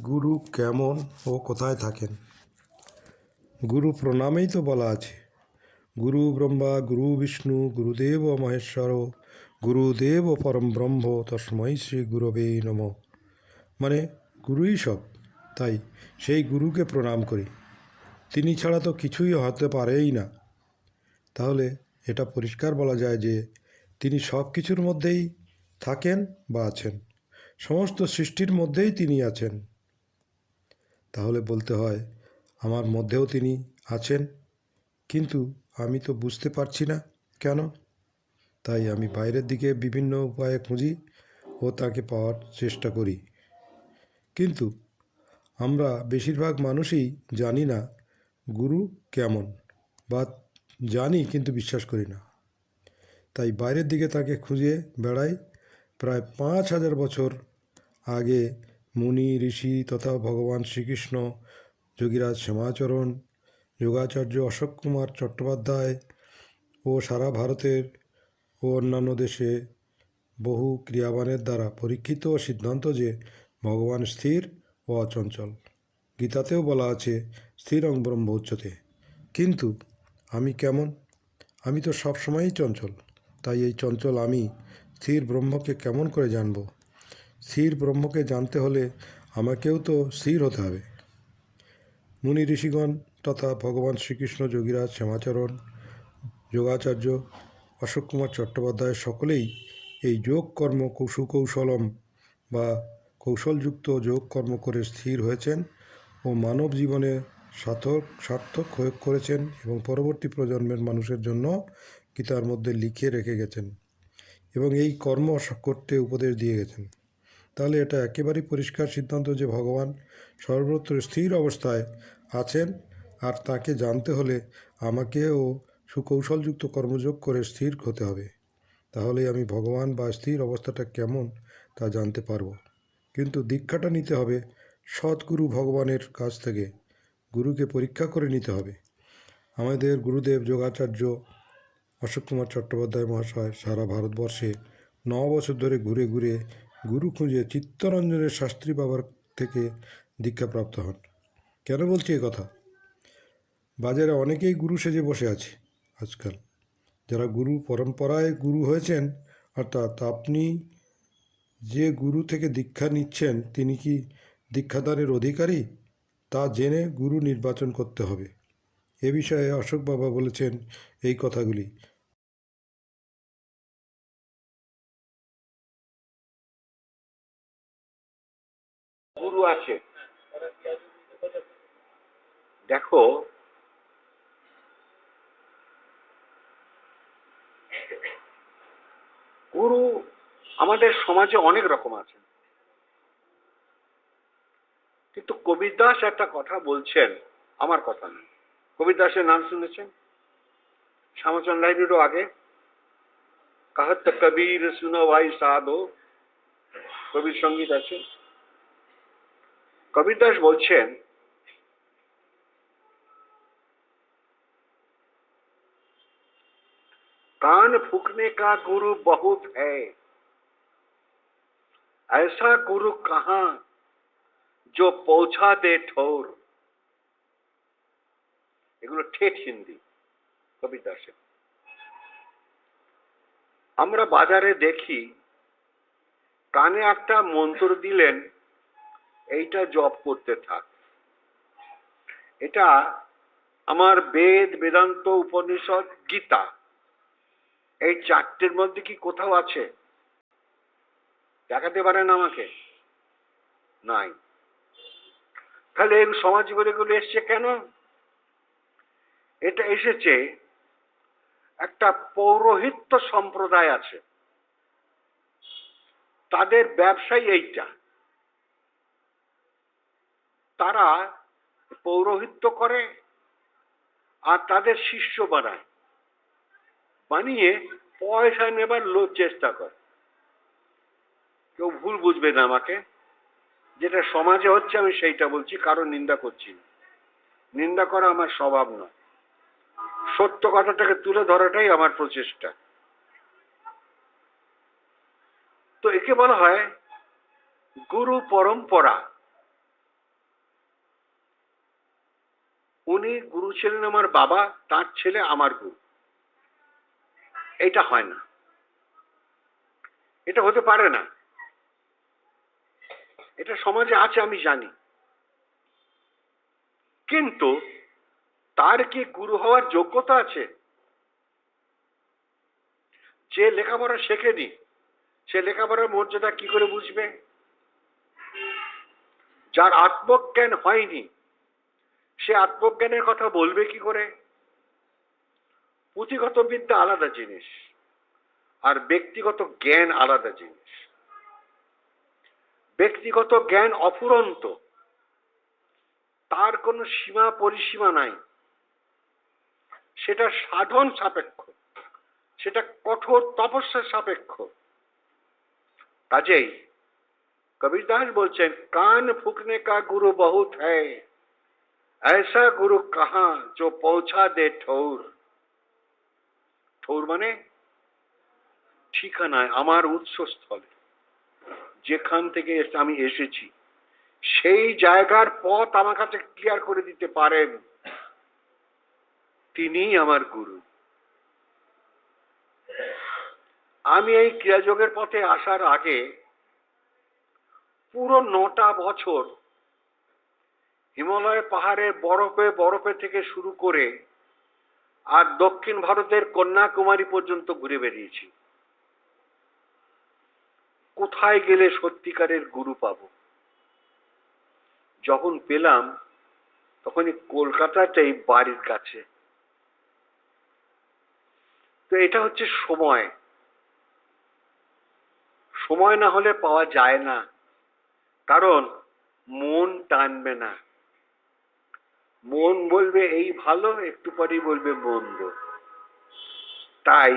গুরু কেমন ও কোথায় থাকেন? গুরু প্রণামেই তো বলা আছে। গুরু ব্রহ্মা, গুরু বিষ্ণু, গুরুদেব মহেশ্বর, গুরুদেব পরম ব্রহ্ম, তস্মৈ শ্রী গুরবে নম। মানে গুরুই সব, তাই সেই গুরুকে প্রণাম করি। তিনি ছাড়া তো কিছুই হতে পারেই না। তাহলে এটা পরিষ্কার বলা যায় যে তিনি সব কিছুর মধ্যেই থাকেন বা আছেন। সমস্ত সৃষ্টির মধ্যেই তিনি আছেন। তাহলে বলতে হয়, আমার মধ্যেও তিনি আছেন, কিন্তু আমি তো বুঝতে পারছি না কেন? তাই আমি বাইরের দিকে বিভিন্ন উপায়ে খুঁজি ও তাকে পাওয়ার চেষ্টা করি। কিন্তু আমরা বেশিরভাগ মানুষই জানি না গুরু কেমন বা জানি কিন্তু বিশ্বাস করি না। তাই বাইরের দিকে তাকে খুঁজে বেড়াই প্রায় পাঁচ হাজার বছর আগে মুনি, ঋষি তথা ভগবান শ্রীকৃষ্ণ, যোগীরাজ শ্যামাচরণ, যোগাচার্য অশোক কুমার চট্টোপাধ্যায় ও সারা ভারতের ও অন্যান্য দেশে বহু ক্রিয়াবানের দ্বারা পরীক্ষিত ও সিদ্ধান্ত যে ভগবান স্থির ও অচঞ্চল। গীতাতেও বলা আছে, স্থিরং ব্রহ্ম উচ্চতে কিন্তু আমি কেমন? আমি তো সবসময়ই চঞ্চল, তাই এই চঞ্চল আমি স্থির ব্রহ্মকে কেমন করে জানব? স্থির ব্রহ্মকে জানতে হলে আমাকেও তো স্থির হতে হবে। মুনি ঋষিগণ তথা ভগবান শ্রীকৃষ্ণ, যোগীরাজ, শ্যামাচরণ, যোগাচার্য অশোক কুমার চট্টোপাধ্যায় সকলেই এই যোগ কর্ম সুকৌশলম বা কৌশলযুক্ত যোগ কর্ম করে স্থির হয়েছেন ও মানব জীবনে সার্থক সার্থক হয়ে করেছেন এবং পরবর্তী প্রজন্মের মানুষের জন্য গীতার মধ্যে লিখে রেখে গেছেন এবং এই কর্ম করতে উপদেশ দিয়ে গেছেন। তাহলে এটা একেবারেই পরিষ্কার সিদ্ধান্ত যে ভগবান সর্বত্র স্থির অবস্থায় আছেন আর তাকে জানতে হলে আমাকেও সুকৌশলযুক্ত কর্মযোগ করে স্থির হতে হবে। তাহলে আমি ভগবান বা স্থির অবস্থাটা কেমন তা জানতে পারব। কিন্তু দীক্ষাটা নিতে হবে সৎগুরু ভগবানের কাছ থেকে। গুরুকে পরীক্ষা করে নিতে হবে। আমাদের গুরুদেব যোগাচার্য অশোক কুমার চট্টোপাধ্যায় মহাশয় সারা ভারতবর্ষে ন বছর ধরে ঘুরে ঘুরে গুরু খুঁজে চিত্তরঞ্জনের শাস্ত্রী বাবার থেকে দীক্ষাপ্রাপ্ত হন। কেন বলছি কথা? বাজারে অনেকেই গুরু সেজে বসে আছে আজকাল। যারা গুরু পরম্পরায় গুরু হয়েছেন, অর্থাৎ আপনি যে গুরু থেকে দীক্ষা নিচ্ছেন, তিনি কি দীক্ষাদানের অধিকারী? তা জেনে গুরু নির্বাচন করতে হবে। এ বিষয়ে অশোক বাবা বলেছেন এই কথাগুলি। গুরু আছে। দেখো, গুরু আমাদের সমাজে অনেক রকম আছে কিন্তু কবির দাস একটা কথা বলছেন, আমার কথা না কবির দাসের নাম শুনেছেন? শ্যামাচন্দ লাইব্রেরিরও আগে। কাহত কবির শুনো ভাই সাধো। কবির সংগীত আছে। কবির দাস বলছেন कान फूकने का गुरु बहुत है ऐसा गुरु कहां जो पहुंचा दे ठोर এগুলো ঠেট হিন্দি কবিতা সে আমরা বাজারে দেখি কানে একটা মন্ত্র দিলেন এইটা জপ করতে থাক। এটা আমার বেদ, বেদান্ত, উপনিষদ, গীতা। এই চারটের মধ্যে কি কোথাও আছে? দেখাতে পারেন আমাকে? নাই। তাহলে এই সমাজ জীবনে এগুলো এসছে কেন? এটা এসেছে, একটা পৌরোহিত্য সম্প্রদায় আছে। তাদের ব্যবসাই এইটা। তারা পৌরোহিত্য করে আর তাদের শিষ্য বানায়। বানিয়ে পয়সা নেবার লো চেষ্টা করে। কেউ ভুল বুঝবে না আমাকে। যেটা সমাজে হচ্ছে আমি সেইটা বলছি, কারও নিন্দা করছি না। নিন্দা করা আমার স্বভাব নয়। সত্য কথাটাকে তুলে ধরাটাই আমার প্রচেষ্টা। তো একে বলা হয় গুরু পরম্পরা। উনি গুরু ছিলেন আমার বাবা, তার ছেলে আমার গুরু। এটা হয় না। এটা হতে পারে না। এটা সমাজে আছে, আমি জানি। কিন্তু তার কি গুরু হওয়ার যোগ্যতা আছে? যে লেখাপড়া শেখেনি, সে লেখাপড়ার মর্যাদা কি করে বুঝবে? যার আত্মজ্ঞান হয়নি সে আত্মজ্ঞানের কথা বলবে কি করে? পুঁথিগত বিদ্যা আলাদা জিনিস, আর ব্যক্তিগত জ্ঞান আলাদা জিনিস। ব্যক্তিগত জ্ঞান অফুরন্ত, তার কোনো সীমা পরিসীমা নাই। সেটা সাধন সাপেক্ষ, সেটা কঠোর তপস্যার সাপেক্ষ। কাজেই কবির দাস বলছেন, কান ফুকনে কা গুরু বহুত হ্যায়। ऐसा गुरु कहाँ जो पहुंचा दे ठौर ঠৌর মানে ঠিকানায় আমার উৎসস্থলে যেখান থেকে এস- আমি এসেছি সেই জায়গার পথ আমার কাছে ক্লিয়ার করে দিতে পারেন তিনিই আমার গুরু আমি এই ক্রিয়াযোগের পথে আসার আগে পুরো নটা বছর হিমালয় পাহাড়ের বরফে বরফে থেকে শুরু করে আর দক্ষিণ ভারতের কন্যাকুমারী পর্যন্ত ঘুরে বেরিয়েছি কোথায় গেলে সত্যিকারের গুরু পাবো? যখন পেলাম, তখনই কলকাতাটাই বাড়ির কাছে। তো এটা হচ্ছে সময়। সময় না হলে পাওয়া যায় না। কারণ মন টানবে না। মন বলবে এই ভালো একটু পরেই বলবে মন্দ। তাই